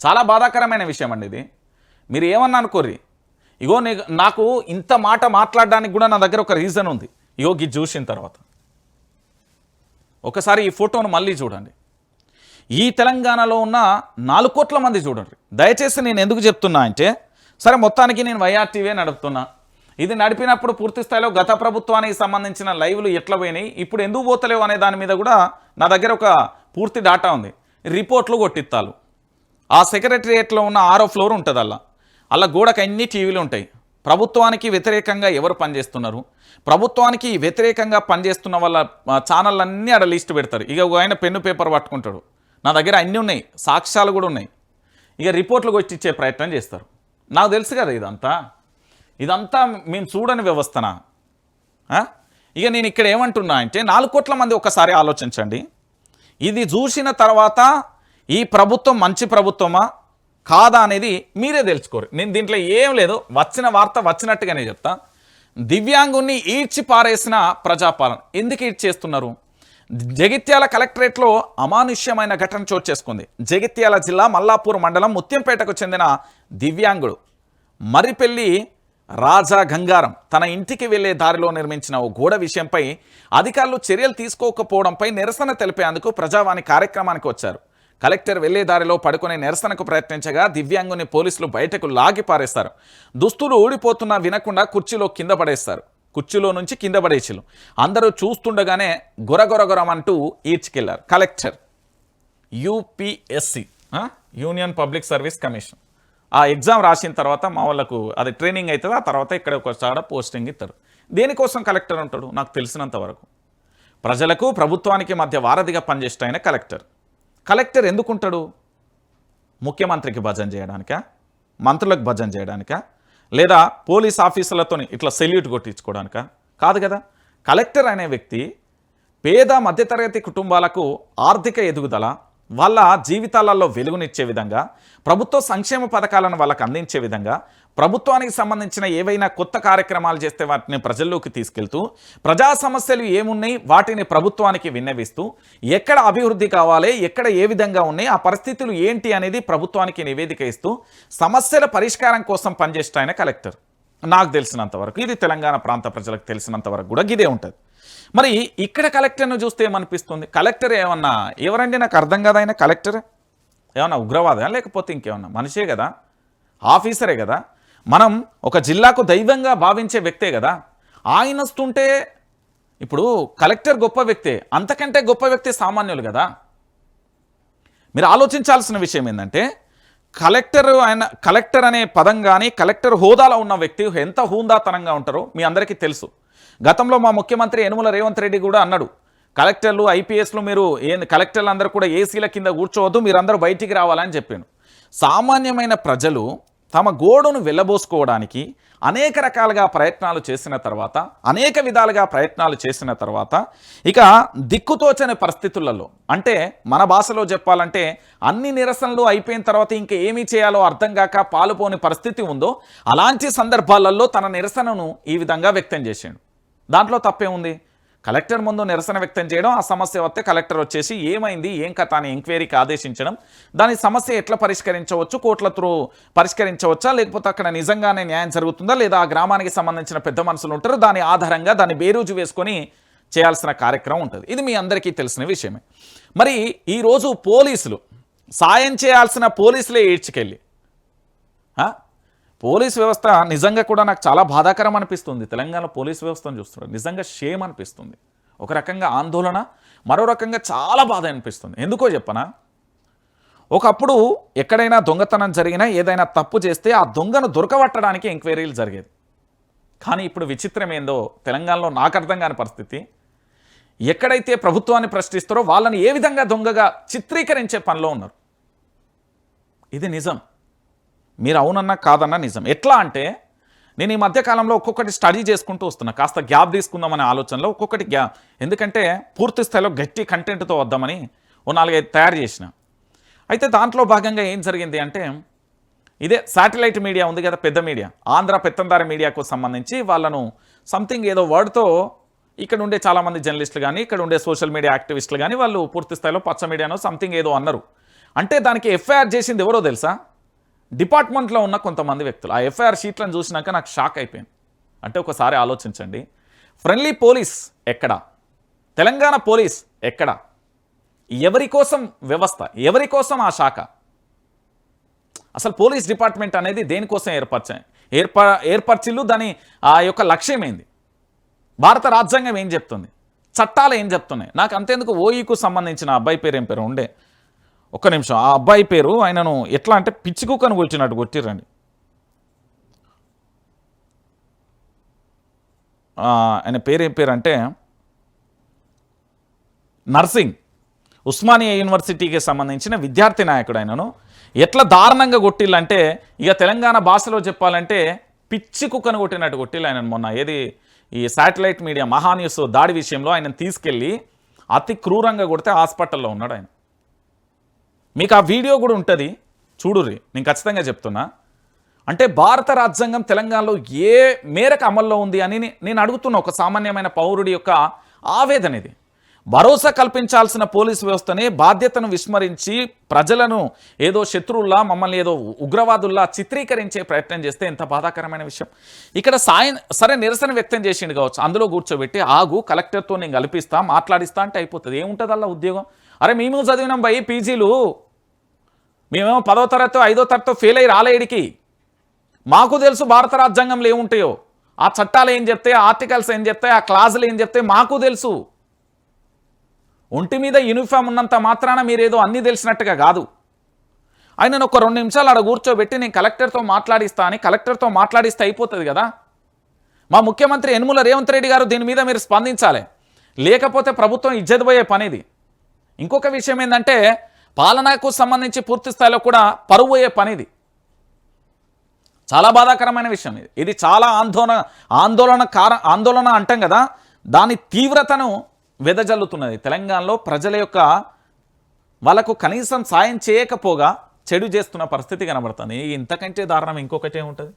చాలా బాధాకరమైన విషయం అండి ఇది. మీరు ఏమన్నా అనుకోర్రి ఇగో నీ నాకు ఇంత మాట మాట్లాడడానికి కూడా నా దగ్గర ఒక రీజన్ ఉంది. ఇగో గి చూసిన తర్వాత. ఒకసారి ఈ ఫోటోను మళ్ళీ చూడండి. ఈ తెలంగాణలో ఉన్న నాలుగు కోట్ల మంది చూడండి. దయచేసి నేను ఎందుకు చెప్తున్నా అంటే సరే మొత్తానికి నేను వైఆర్టీవే నడుపుతున్నా. ఇది నడిపినప్పుడు పూర్తి స్థాయిలో గత ప్రభుత్వానికి సంబంధించిన లైవ్లు ఎట్లా పోయినాయి ఇప్పుడు ఎందుకు పోతలేవు అనే దాని మీద కూడా నా దగ్గర ఒక పూర్తి డాటా ఉంది. రిపోర్ట్లు కొట్టిత్తాలు. ఆ సెక్రటరియేట్లో ఉన్న ఆరో ఫ్లోర్ ఉంటుంది అలా. అలా గోడకు అన్ని టీవీలు ఉంటాయి. ప్రభుత్వానికి వ్యతిరేకంగా ఎవరు పనిచేస్తున్నారు? ప్రభుత్వానికి వ్యతిరేకంగా పనిచేస్తున్న వాళ్ళ ఆ, ఛానల్ అన్నీ ఆడ లిస్ట్ పెడతారు. ఇక ఒక ఆయన పెన్ను పేపర్ పట్టుకుంటాడు. నా దగ్గర అన్నీ ఉన్నాయి. సాక్ష్యాలు కూడా ఉన్నాయి. ఇక రిపోర్ట్లు కొట్టించే ప్రయత్నం చేస్తారు. నాకు తెలుసు కదా ఇదంతా. ఇదంతా మేము చూడని వ్యవస్థనా? ఇక నేను ఇక్కడ ఏమంటున్నా అంటే నాలుగు కోట్ల మంది ఒకసారి ఆలోచించండి. ఇది చూసిన తర్వాత ఈ ప్రభుత్వం మంచి ప్రభుత్వమా? కాదా అనేది మీరే తెలుసుకోరు. నేను దీంట్లో ఏం లేదు. వచ్చిన వార్త వచ్చినట్టుగానే చెప్తా. దివ్యాంగుణ్ణి ఈడ్చి పారేసిన ప్రజాపాలన. ఎందుకు ఈడ్చేస్తున్నారు జగిత్యాల కలెక్టరేట్లో అమానుష్యమైన ఘటన చోటు చేసుకుంది. జగిత్యాల జిల్లా మల్లాపూర్ మండలం ముత్యంపేటకు చెందిన దివ్యాంగుడు. మర్రిపెల్లి రాజా గంగారం తన ఇంటికి వెళ్ళే దారిలో నిర్మించిన ఓ గోడ విషయంపై అధికారులు చర్యలు తీసుకోకపోవడంపై నిరసన తెలిపేందుకు ప్రజావాణి కార్యక్రమానికి వచ్చారు. కలెక్టర్ వెళ్ళే దారిలో పడుకునే నిరసనకు ప్రయత్నించగా దివ్యాంగుని పోలీసులు బయటకు లాగి పారేస్తారు. దుస్తులు ఊడిపోతున్నా వినకుండా కుర్చీలో కింద పడేస్తారు. కుర్చీలో నుంచి కింద పడేసిలు అందరూ చూస్తుండగానే గొరగొరగొరమంటూ ఈడ్చుకెళ్ళారు. Collector UPSC union public service commission. ఆ ఎగ్జామ్ రాసిన తర్వాత మా వాళ్ళకు అది ట్రైనింగ్ అవుతుంది ఆ తర్వాత ఇక్కడ ఒక చాడ పోస్టింగ్ ఇస్తారు దేనికోసం కలెక్టర్ ఉంటాడు నాకు తెలిసినంత వరకు. ప్రజలకు ప్రభుత్వానికి మధ్య వారధిగా పనిచేస్తాయన కలెక్టర్. కలెక్టర్ ఎందుకు ఉంటాడు ముఖ్యమంత్రికి భజన చేయడానికా? మంత్రులకు భజన చేయడానికా? లేదా పోలీస్ ఆఫీసర్లతో ఇట్లా సెల్యూట్ కొట్టించుకోవడానికా కాదు కదా. కలెక్టర్ అనే వ్యక్తి పేద మధ్యతరగతి కుటుంబాలకు ఆర్థిక ఎదుగుదల వాళ్ళ జీవితాలలో వెలుగునిచ్చే విధంగా ప్రభుత్వ సంక్షేమ పథకాలను వాళ్ళకు అందించే విధంగా ప్రభుత్వానికి సంబంధించిన ఏవైనా కొత్త కార్యక్రమాలు చేస్తే వాటిని ప్రజల్లోకి తీసుకెళ్తూ ప్రజా సమస్యలు ఏమున్నాయి వాటిని ప్రభుత్వానికి విన్నవిస్తూ ఎక్కడ అభివృద్ధి కావాలి ఎక్కడ ఏ విధంగా ఉన్నాయి ఆ పరిస్థితులు ఏంటి అనేది ప్రభుత్వానికి నివేదిక ఇస్తూ సమస్యల పరిష్కారం కోసం పనిచేస్తాయని కలెక్టర్. నాకు తెలిసినంత వరకు ఇది తెలంగాణ ప్రాంత ప్రజలకు తెలిసినంత వరకు కూడా ఇదే ఉంటుంది. మరి ఇక్కడ కలెక్టర్ను చూస్తే ఏమనిపిస్తుంది? కలెక్టర్ ఏమన్నా ఎవరండి నాకు అర్థం కదా ఆయన? కలెక్టర్? ఏమన్నా ఉగ్రవాదా? లేకపోతే ఇంకేమన్నా? మనిషే కదా? ఆఫీసరే కదా? మనం ఒక జిల్లాకు దైవంగా భావించే వ్యక్తే కదా? ఆయన వస్తుంటే ఇప్పుడు కలెక్టర్ గొప్ప వ్యక్తే అంతకంటే గొప్ప వ్యక్తి సామాన్యులు కదా? మీరు ఆలోచించాల్సిన విషయం ఏంటంటే కలెక్టర్ ఆయన కలెక్టర్ అనే పదం కానీ కలెక్టర్ హోదాలో ఉన్న వ్యక్తి ఎంత హూందాతనంగా ఉంటారో మీ అందరికీ తెలుసు. గతంలో మా ముఖ్యమంత్రి యనుమల రేవంత్ రెడ్డి కూడా అన్నాడు కలెక్టర్లు ఐపీఎస్లు మీరు ఏ కలెక్టర్లు అందరూ కూడా ఏసీల కింద కూర్చోవద్దు మీరందరూ బయటికి రావాలని చెప్పాను. సామాన్యమైన ప్రజలు తమ గోడును వెళ్ళబోసుకోవడానికి అనేక రకాలుగా ప్రయత్నాలు చేసిన తర్వాత అనేక విధాలుగా ప్రయత్నాలు చేసిన తర్వాత ఇక దిక్కుతోచని పరిస్థితులలో అంటే మన భాషలో చెప్పాలంటే అన్ని నిరసనలు అయిపోయిన తర్వాత ఇంకా ఏమీ చేయాలో అర్థం కాక పాలుపోని పరిస్థితి ఉందో అలాంటి సందర్భాలలో తన నిరసనను ఈ విధంగా వ్యక్తం చేశాడు దాంట్లో తప్పే ఉంది కలెక్టర్ ముందు నిరసన వ్యక్తం చేయడం ఆ సమస్య వస్తే కలెక్టర్ వచ్చేసి ఏమైంది ఏం కథ అని ఎంక్వైరీకి ఆదేశించడం దాని సమస్య ఎట్లా పరిష్కరించవచ్చు కోర్టుల త్రూ పరిష్కరించవచ్చా లేకపోతే అక్కడ నిజంగానే న్యాయం జరుగుతుందా లేదా ఆ గ్రామానికి సంబంధించిన పెద్ద మనుషులు ఉంటారు దాని ఆధారంగా దాన్ని బేరూజు వేసుకొని చేయాల్సిన కార్యక్రమం ఉంటుంది. ఇది మీ అందరికీ తెలిసిన విషయమే. మరి ఈరోజు పోలీసులు సాయం చేయాల్సిన పోలీసులే ఈడ్చుకెళ్ళి పోలీస్ వ్యవస్థ నిజంగా కూడా నాకు చాలా బాధాకరం అనిపిస్తుంది. తెలంగాణ పోలీస్ వ్యవస్థను చూస్తున్నాడు నిజంగా షేమ్ అనిపిస్తుంది. ఒక రకంగా ఆందోళన మరో రకంగా చాలా బాధ అనిపిస్తుంది. ఎందుకో చెప్పనా? ఒకప్పుడు ఎక్కడైనా దొంగతనం జరిగినా ఏదైనా తప్పు చేస్తే ఆ దొంగను దొరకబట్టడానికి ఎంక్వైరీలు జరిగేది. కానీ ఇప్పుడు విచిత్రం ఏందో తెలంగాణలో నాకు అర్థం కాని పరిస్థితి. ఎక్కడైతే ప్రభుత్వాన్ని ప్రశ్నిస్తారో వాళ్ళని ఏ విధంగా దొంగగా చిత్రీకరించే పనిలో ఉన్నారు? ఇది నిజం. మీరు అవునన్నా కాదన్నా నిజం. ఎట్లా అంటే నేను ఈ మధ్యకాలంలో ఒక్కొక్కటి స్టడీ చేసుకుంటూ వస్తున్నా. కాస్త గ్యాప్ తీసుకుందామనే ఆలోచనలో ఒక్కొక్కటి గ్యా ఎందుకంటే పూర్తి స్థాయిలో గట్టి కంటెంట్తో వద్దామని ఓ నాలుగైదు తయారు చేసిన. అయితే దాంట్లో భాగంగా ఏం జరిగింది అంటే ఇదే శాటిలైట్ మీడియా ఉంది కదా పెద్ద మీడియా. ఆంధ్ర పెత్తందార మీడియాకు సంబంధించి వాళ్ళను సంథింగ్ ఏదో వర్డ్తో ఇక్కడ ఉండే చాలామంది జర్నలిస్టులు కానీ ఇక్కడ ఉండే సోషల్ మీడియా యాక్టివిస్టులు కానీ వాళ్ళు పూర్తి స్థాయిలో పచ్చ మీడియానో సంథింగ్ ఏదో అన్నారు. అంటే దానికి ఎఫ్ఐఆర్ చేసింది ఎవరో తెలుసా? డిపార్ట్మెంట్లో ఉన్న కొంతమంది వ్యక్తులు. ఆ ఎఫ్ఐఆర్ షీట్లను చూసినాక నాకు షాక్ అయిపోయింది. అంటే ఒకసారి ఆలోచించండి. ఫ్రెండ్లీ పోలీస్ ఎక్కడ? తెలంగాణ పోలీస్ ఎక్కడ? ఎవరి కోసం వ్యవస్థ? ఎవరి కోసం ఆ శాఖ? అసలు పోలీస్ డిపార్ట్మెంట్ అనేది దేనికోసం ఏర్పరచాయి? ఏర్ప ఏర్పరిచిల్లు దాని ఆ యొక్క లక్ష్యం ఏంది? భారత రాజ్యాంగం ఏం చెప్తుంది? చట్టాలు ఏం చెప్తున్నాయి? నాకు అంతేందుకు ఓఈకు సంబంధించిన అబ్బాయి పేరు ఏం పేరు? ఉండే. ఒక్క నిమిషం. ఆ అబ్బాయి పేరు ఆయనను ఎట్లా అంటే పిచ్చి కుక్కను కొట్టినట్టు కొట్టిరండి ఆయన పేరు ఏం పేరు అంటే నర్సింగ్. ఉస్మానియా యూనివర్సిటీకి సంబంధించిన విద్యార్థి నాయకుడు ఆయనను. ఎట్లా దారుణంగా కొట్టిల్లంటే ఇక తెలంగాణ భాషలో చెప్పాలంటే పిచ్చి కుక్కను కొట్టినట్టు కొట్టిల్లు ఆయన మొన్న. ఏది? ఈ శాటిలైట్ మీడియా మహాన్యూస్ దాడి విషయంలో ఆయన తీసుకెళ్ళి అతి క్రూరంగా కొడితే హాస్పిటల్లో ఉన్నాడు ఆయన. మీకు ఆ వీడియో కూడా ఉంటుంది. చూడుర్రి నేను ఖచ్చితంగా చెప్తున్నా. అంటే భారత రాజ్యాంగం తెలంగాణలో ఏ మేరకు అమల్లో ఉంది అని నేను అడుగుతున్న ఒక సామాన్యమైన పౌరుడి యొక్క ఆవేదన ఇది. భరోసా కల్పించాల్సిన పోలీసు వ్యవస్థనే బాధ్యతను విస్మరించి ప్రజలను ఏదో శత్రువుల్లా మమ్మల్ని ఏదో ఉగ్రవాదుల్లా చిత్రీకరించే ప్రయత్నం చేస్తే ఎంత బాధాకరమైన విషయం. ఇక్కడ సాయం సరే నిరసన వ్యక్తం చేసిండు కావచ్చు. అందులో కూర్చోబెట్టి ఆగు కలెక్టర్తో నేను కల్పిస్తా మాట్లాడిస్తా అంటే అయిపోతుంది. ఏముంటుంది అలా ఉద్యోగం? అరే మేము చదివినాం భయ్ పీజీలు. మేమేమో పదో తరగతి ఐదో తరగతి ఫెయిల్ అయ్యి రాలేడికి మాకు తెలుసు భారత రాజ్యాంగంలో ఏముంటాయో ఆ చట్టాలు ఏం చెప్తాయి ఆర్టికల్స్ ఏం చెప్తాయి ఆ క్లాజులు ఏం చెప్తాయి మాకు తెలుసు. ఒంటి మీద యూనిఫామ్ ఉన్నంత మాత్రాన మీరేదో అన్నీ తెలిసినట్టుగా కాదు. ఆయనను ఒక రెండు నిమిషాలు ఆడ కూర్చోబెట్టి నేను కలెక్టర్తో మాట్లాడిస్తా అని కలెక్టర్తో మాట్లాడిస్తే అయిపోతుంది కదా. మా ముఖ్యమంత్రి యనుమల రేవంత్ రెడ్డి గారు దీని మీద మీరు స్పందించాలి. లేకపోతే ప్రభుత్వం ఇజ్జతపోయే పనిది. ఇంకొక విషయం ఏంటంటే పాలనకు సంబంధించి పూర్తి స్థాయిలో కూడా పరువు పనిది. చాలా బాధాకరమైన విషయం ఇది. ఇది చాలా ఆందోళన ఆందోళన కార ఆందోళన అంటాం కదా దాని తీవ్రతను వెదజల్లుతున్నది. తెలంగాణలో ప్రజల యొక్క వాళ్ళకు కనీసం సాయం చేయకపోగా చెడు చేస్తున్న పరిస్థితి కనబడుతుంది. ఇంతకంటే దారుణం ఇంకొకటే ఉంటుంది.